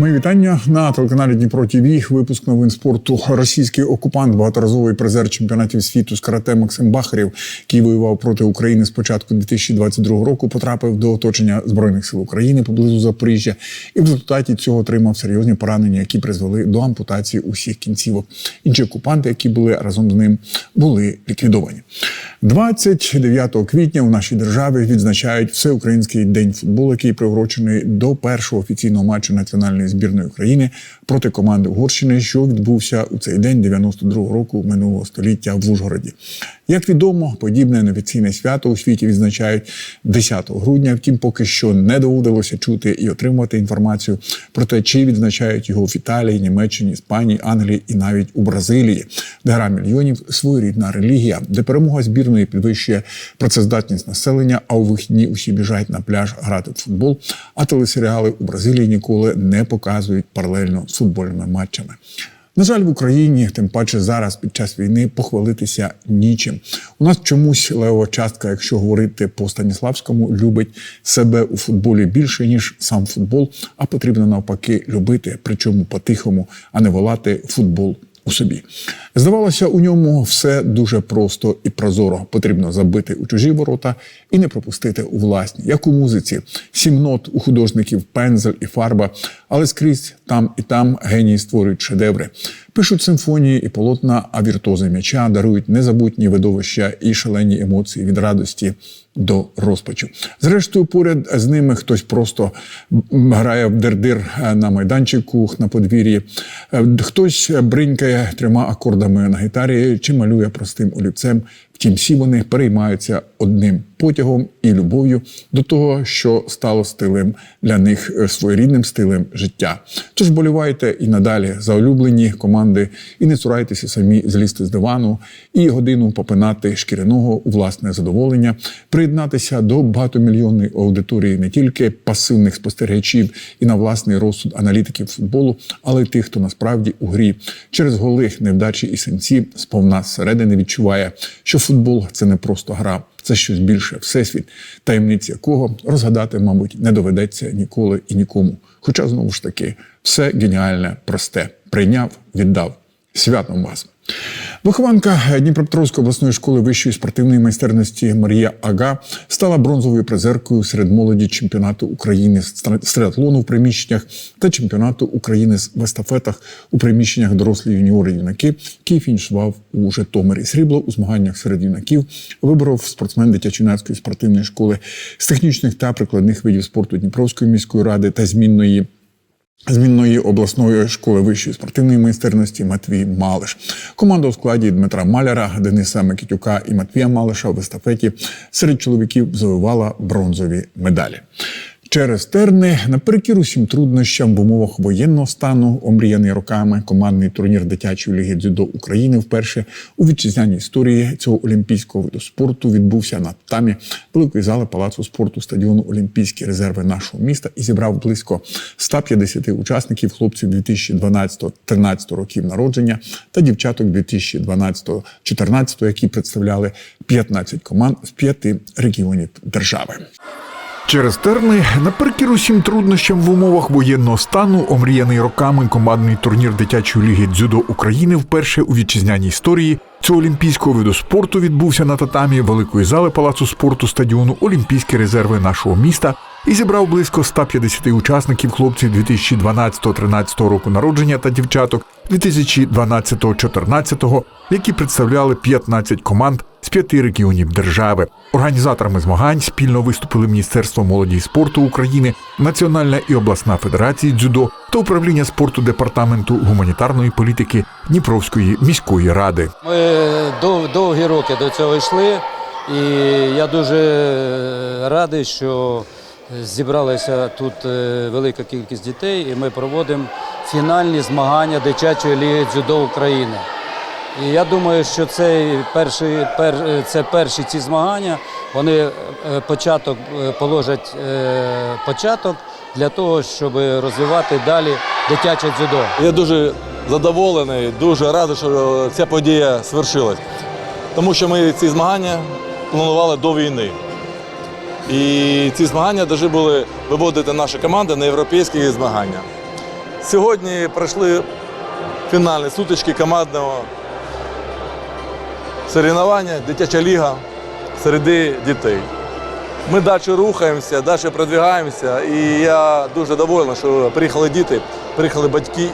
Мої вітання на телеканалі Дніпро ТВ. Випуск новин спорту. Російський окупант, багаторазовий призер чемпіонатів світу з карате Максим Бахарєв, який воював проти України з початку 2022 року, потрапив до оточення збройних сил України поблизу Запоріжжя, і в результаті цього отримав серйозні поранення, які призвели до ампутації усіх кінцівок. Інші окупанти, які були разом з ним, були ліквідовані. 29 квітня у нашій державі відзначають всеукраїнський день футболу, який приурочений до першого офіційного матчу національної збірної України проти команди Угорщини, що відбувся у цей день 92-го року минулого століття в Ужгороді. Як відомо, подібне неофіційне свято у світі відзначають 10 грудня. Втім, поки що не доводилося чути і отримувати інформацію про те, чи відзначають його в Італії, Німеччині, Іспанії, Англії і навіть у Бразилії, де гра мільйонів своєрідна релігія, де перемога збірної підвищує працездатність населення, а у вихідні усі біжать на пляж грати в футбол. А телесеріали у Бразилії ніколи не показують паралельно з футбольними матчами. На жаль, в Україні, тим паче зараз під час війни, похвалитися нічим. У нас чомусь левова частка, якщо говорити по Станіславському, любить себе у футболі більше ніж сам футбол, а потрібно навпаки любити, причому по-тихому, а не волати футбол у собі. Здавалося, у ньому все дуже просто і прозоро. Потрібно забити у чужі ворота і не пропустити у власні, як у музиці. Сім нот у художників, пензель і фарба, але скрізь там і там генії створюють шедеври. Пишуть симфонії і полотна, а віртуози м'яча дарують незабутні видовища і шалені емоції від радості до розпачу. Зрештою, поряд з ними хтось просто грає в дердир на майданчику на подвір'ї, хтось бринькає трьома акордами на гітарі чи малює простим олівцем. Втім, всі вони переймаються одним потягом і любов'ю до того, що стало стилем для них е, своєрідним стилем життя. Тож болівайте і надалі за улюблені команди, і не цурайтеся самі злізти з дивану і годину попинати шкіряного у власне задоволення, приєднатися до багатомільйонної аудиторії не тільки пасивних спостерігачів і на власний розсуд аналітиків футболу, але й тих, хто насправді у грі через голи, невдачі і сенці сповна зсередини відчуває, що футбол це не просто гра, це щось більше, всесвіт, таємниць якого розгадати, мабуть, не доведеться ніколи і нікому. Хоча знову ж таки все геніальне, просте прийняв, віддав. Святом вас. Вихованка Дніпропетровської обласної школи вищої спортивної майстерності Марія Ага стала бронзовою призеркою серед молоді чемпіонату України з триатлону в приміщеннях та чемпіонату України в естафетах у приміщеннях дорослі юніори юнаки, який фінішував у Житомирі. Срібло у змаганнях серед юнаків виборов спортсмен дитячо-юнацької спортивної школи з технічних та прикладних видів спорту Дніпровської міської ради та змінної. Змінної обласної школи вищої спортивної майстерності Матвій Малиш. Команда у складі Дмитра Маляра, Дениса Микитюка і Матвія Малиша в естафеті серед чоловіків завивала бронзові медалі. Через терни наперекір усім труднощам в умовах воєнного стану, омріяний роками командний турнір дитячої ліги дзюдо України вперше у вітчизняній історії цього олімпійського виду спорту відбувся на тамі великої зали палацу спорту стадіону Олімпійські резерви нашого міста і зібрав близько 150 учасників хлопців 2012-13 років народження та дівчаток 2012-14, які представляли 15 команд з п'яти регіонів держави. Через терни наперекір усім труднощам в умовах воєнного стану, омріяний роками командний турнір дитячої ліги дзюдо України вперше у вітчизняній історії цього олімпійського виду спорту відбувся на татамі великої зали палацу спорту стадіону Олімпійські резерви нашого міста і зібрав близько 150 учасників хлопців 2012-13 року народження та дівчаток 2012-14, які представляли 15 команд з п'яти регіонів держави. Організаторами змагань спільно виступили Міністерство молоді і спорту України, Національна і обласна федерації дзюдо та управління спорту департаменту гуманітарної політики Дніпровської міської ради. Ми дов- довгі роки до цього йшли, і я дуже радий, що зібралася тут е, велика кількість дітей, і ми проводимо фінальні змагання дитячої ліги дзюдо України. І я думаю, що цей перший, пер, це перші ці змагання, вони е, початок е, положать е, початок для того, щоб розвивати далі дитяче дзюдо. Я дуже задоволений, дуже радий, що ця подія свершилась. Тому що ми ці змагання планували до війни. І ці змагання повинні були виводити наші команди на європейські змагання. Сьогодні пройшли фінальні сутички командного соревнування, дитяча ліга серед дітей. Ми далі рухаємося, далі продвигаємося, і я дуже довольний, що приїхали діти, приїхали батьки,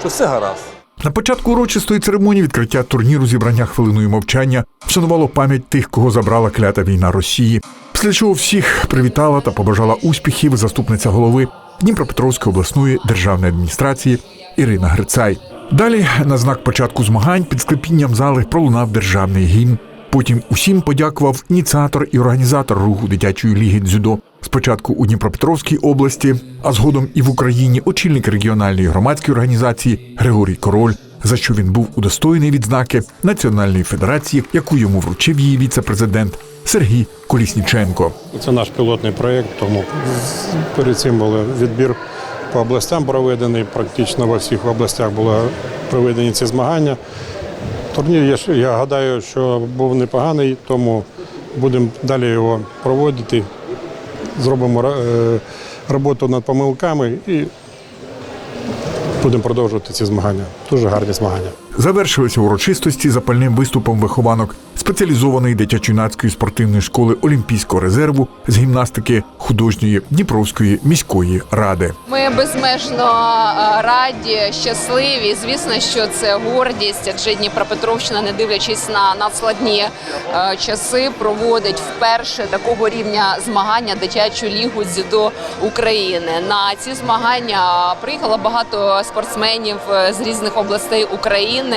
що все гаразд. На початку урочистої церемонії відкриття турніру зібрання хвилиною мовчання вшанувало пам'ять тих, кого забрала клята війна Росії. Після чого всіх привітала та побажала успіхів заступниця голови Дніпропетровської обласної державної адміністрації Ірина Грицай. Далі, на знак початку змагань, під склепінням зали пролунав державний гімн. Потім усім подякував ініціатор і організатор руху дитячої ліги дзюдо. Спочатку у Дніпропетровській області, а згодом і в Україні очільник регіональної громадської організації Григорій Король, за що він був удостоєний відзнаки Національної федерації, яку йому вручив її віце-президент Сергій Колісніченко. Це наш пілотний проєкт, тому перед цим був відбір по областям проведений. Практично во всіх областях були проведені ці змагання. Турнір, я, гадаю, що був непоганий, тому будемо далі його проводити. Зробимо е, роботу над помилками і будемо продовжувати ці змагання. Дуже гарні змагання. Завершилися урочистості запальним виступом вихованок спеціалізованої дитячо-юнацької спортивної школи Олімпійського резерву з гімнастики художньої Дніпровської міської ради. Ми безмежно е, раді, щасливі. Звісно, що це гордість, адже Дніпропетровщина, не дивлячись на надскладні е, часи, проводить вперше такого рівня змагання дитячу лігу дзюдо України. На ці змагання приїхало багато спортсменів е, з різних областей України.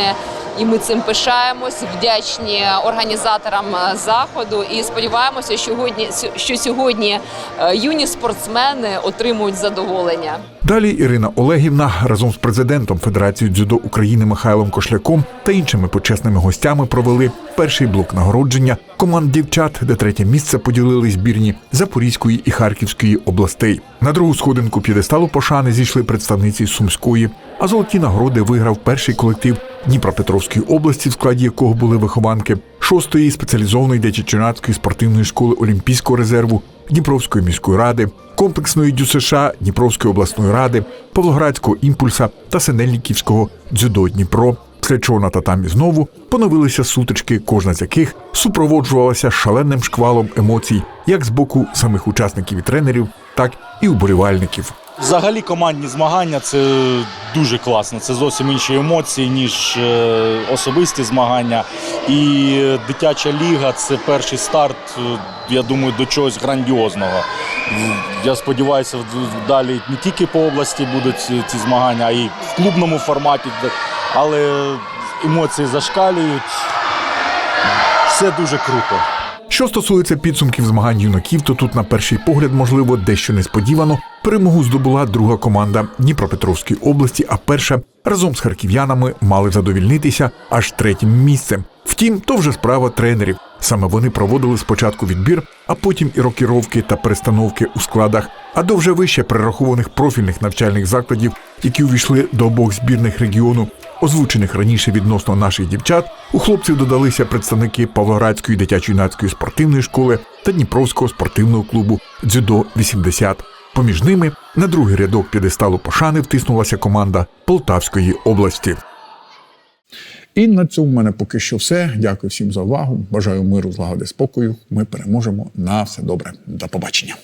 І ми цим пишаємось, вдячні організаторам е, заходу і сподіваємося, що сьогодні, що сьогодні е, юні спортсмени отримують задоволення. Далі Ірина Олегівна разом з президентом Федерації дзюдо України Михайлом Кошляком та іншими почесними гостями провели перший блок нагородження команд дівчат, де третє місце поділили збірні Запорізької і Харківської областей. На другу сходинку п'єдесталу пошани зійшли представниці Сумської, а золоті нагороди виграв перший колектив Дніпропетровської області, в складі якого були вихованки шостої спеціалізованої дитячо-юнацької спортивної школи Олімпійського резерву Дніпровської міської ради, комплексної ДЮСШ Дніпровської обласної ради, Павлоградського імпульса та Синельниківського дзюдо Дніпро. Після чого на татамі знову поновилися сутички, кожна з яких супроводжувалася шаленим шквалом емоцій, як з боку самих учасників і тренерів, так і уболівальників. Взагалі командні змагання це дуже класно. Це зовсім інші емоції, ніж е, особисті змагання. І дитяча ліга це перший старт, е, я думаю, до чогось грандіозного. Я сподіваюся, далі не тільки по області будуть ці- ці змагання, а й в клубному форматі. Але емоції зашкалюють. Все дуже круто. Що стосується підсумків змагань юнаків, то тут на перший погляд, можливо, дещо несподівано перемогу здобула друга команда Дніпропетровської області, а перша разом з харків'янами мали задовільнитися аж третім місцем. Втім, то вже справа тренерів. Саме вони проводили спочатку відбір, а потім і рокіровки та перестановки у складах, а до вже вище перерахованих профільних навчальних закладів, які увійшли до обох збірних регіону, озвучених раніше відносно наших дівчат, у хлопців додалися представники Павлоградської дитячо-юнацької спортивної школи та Дніпровського спортивного клубу Дзюдо 80. Поміж ними на другий рядок п'єдесталу пошани втиснулася команда Полтавської області. І на цьому в мене поки що все. Дякую всім за увагу. Бажаю миру, злагоди, спокою. Ми переможемо на все добре. До побачення.